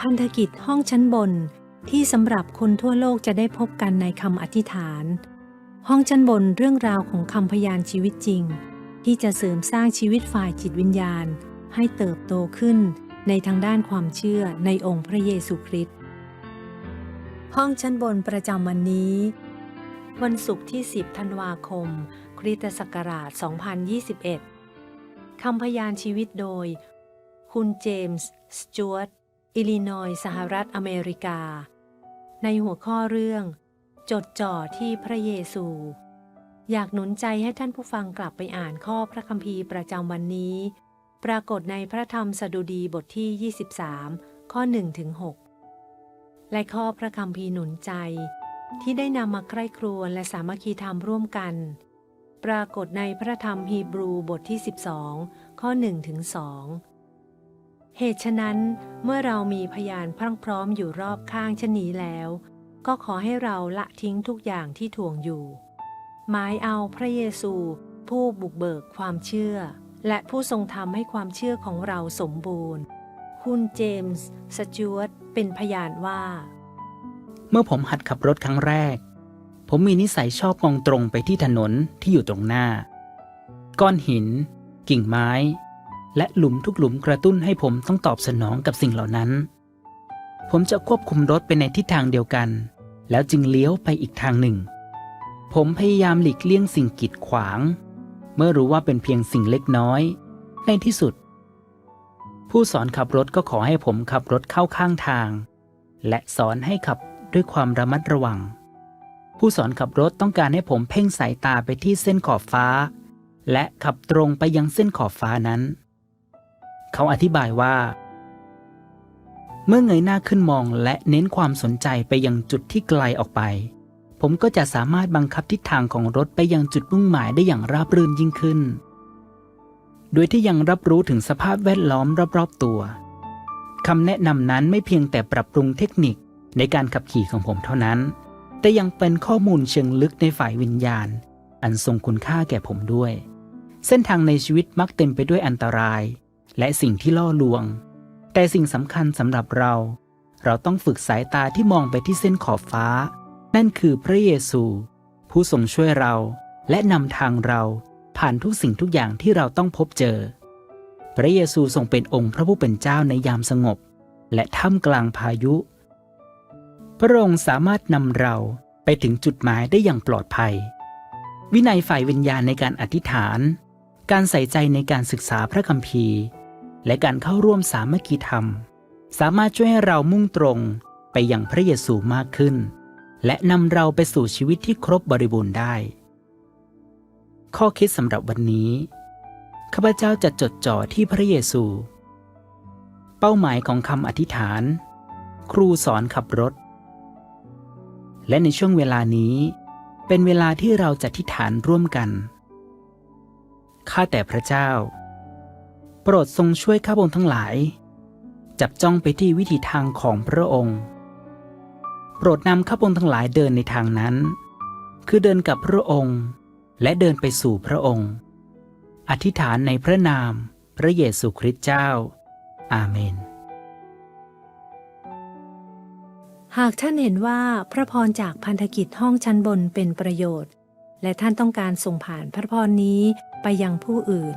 พันธกิจห้องชั้นบนที่สำหรับคนทั่วโลกจะได้พบกันในคำอธิษฐาน ห้องชั้นบนเรื่องราวของคำพยานชีวิตจริง ที่จะเสริมสร้างชีวิตฝ่ายจิตวิญญาณ ให้เติบโตขึ้นในทางด้านความเชื่อในองค์พระเยซูคริสต์ห้องชั้นบนประจำวันนี้ วันศุกร์ที่ 10 ธันวาคม คริสตศักราช 2021 คำพยานชีวิตโดย คุณเจมส์ สจวต อิลลินอยส์สหรัฐอเมริกา ในหัวข้อเรื่อง จดจ่อที่พระเยซู อยากหนุนใจให้ท่านผู้ฟังกลับไปอ่านข้อพระคัมภีร์ประจำวันนี้ ปรากฏในพระธรรมสดุดีบทที่ 23 ข้อ1ถึง6และข้อพระคัมภีร์หนุนใจ ที่ได้นำมาใคร่ครวญและสามัคคีธรรมร่วมกัน ปรากฏในพระธรรมฮีบรูบทที่ 12 ข้อ1ถึง2 เหตุฉะนั้นเมื่อเรามีพยานพรั่งพร้อมอยู่รอบข้างชนนี้แล้ว ก็ขอให้เราละทิ้งทุกอย่างที่ถ่วงอยู่ หมายเอาพระเยซู ผู้บุกเบิกความเชื่อ และผู้ทรงทำให้ความเชื่อของเราสมบูรณ์ คุณเจมส์สจวตเป็นพยานว่า เมื่อผมหัดขับรถครั้งแรก ผมมีนิสัยชอบมองตรงไปที่ถนนที่อยู่ตรงหน้า ก้อนหิน กิ่งไม้ และหลุมทุกหลุมกระตุ้นให้ผมต้องตอบสนองกับสิ่งเหล่านั้น ผมจะควบคุมรถไปในทิศทางเดียวกัน แล้วจึงเลี้ยวไปอีกทางหนึ่ง ผมพยายามหลีกเลี่ยงสิ่งกีดขวาง เมื่อรู้ว่าเป็นเพียงสิ่งเล็กน้อย ในที่สุด ผู้สอนขับรถก็ขอให้ผมขับรถเข้าข้างทาง และสอนให้ขับด้วยความระมัดระวัง ผู้สอนขับรถต้องการให้ผมเพ่งสายตาไปที่เส้นขอบฟ้า และขับตรงไปยังเส้นขอบฟ้านั้น เขาอธิบายว่า เมื่อเงยหน้าขึ้นมองและเน้นความสนใจไปยังจุดที่ไกลออกไป ผมก็จะสามารถบังคับทิศทางของรถไปยังจุดมุ่งหมายได้อย่างราบรื่นยิ่งขึ้น โดยที่ยังรับรู้ถึงสภาพแวดล้อมรอบๆตัวคำแนะนำนั้นไม่เพียงแต่ปรับปรุงเทคนิคในการขับขี่ของผมเท่านั้น แต่ยังเป็นข้อมูลเชิงลึกในฝ่ายวิญญาณ อันทรงคุณค่าแก่ผมด้วย เส้นทางในชีวิตมักเต็มไปด้วยอันตราย และสิ่งที่ล่อลวง แต่สิ่งสำคัญสำหรับเรา เราต้องฝึกสายตาที่มองไปที่เส้นขอบฟ้า นั่นคือพระเยซู ผู้ทรงช่วยเราและนำทางเราผ่านทุกสิ่งทุกอย่างที่เราต้องพบเจอ พระเยซูทรงเป็นองค์พระผู้เป็นเจ้าในยามสงบ และท่ามกลางพายุ พระองค์สามารถนำเราไปถึงจุดหมายได้อย่างปลอดภัย วินัยฝ่ายวิญญาณในการอธิษฐาน การใส่ใจในการศึกษาพระคัมภีร์ และการเข้าร่วมสามัคคีธรรม สามารถช่วยให้เรามุ่งตรงไปยังพระเยซูมากขึ้น และนำเราไปสู่ชีวิตที่ครบบริบูรณ์ได้ ข้อคิดสำหรับวันนี้ข้าพเจ้าจะจดจ่อที่พระเยซู เป้าหมายของคำอธิษฐาน ครูสอนขับรถ และในช่วงเวลานี้เป็นเวลาที่เราจะอธิษฐานร่วมกัน ข้าแต่พระเจ้า โปรดทรงช่วยข้าพงทั้งหลาย จับจ้องไปที่วิถีทางของพระองค์ โปรดนำข้าพงทั้งหลายเดินในทางนั้น คือเดินกับพระองค์ และเดินไปสู่พระองค์ อธิษฐานในพระนามพระเยซูคริสต์เจ้า อาเมน หากท่านเห็นว่าพระพรจากพันธกิจห้องชั้นบนเป็นประโยชน์ และท่านต้องการส่งผ่านพระพรนี้ไปยังผู้อื่น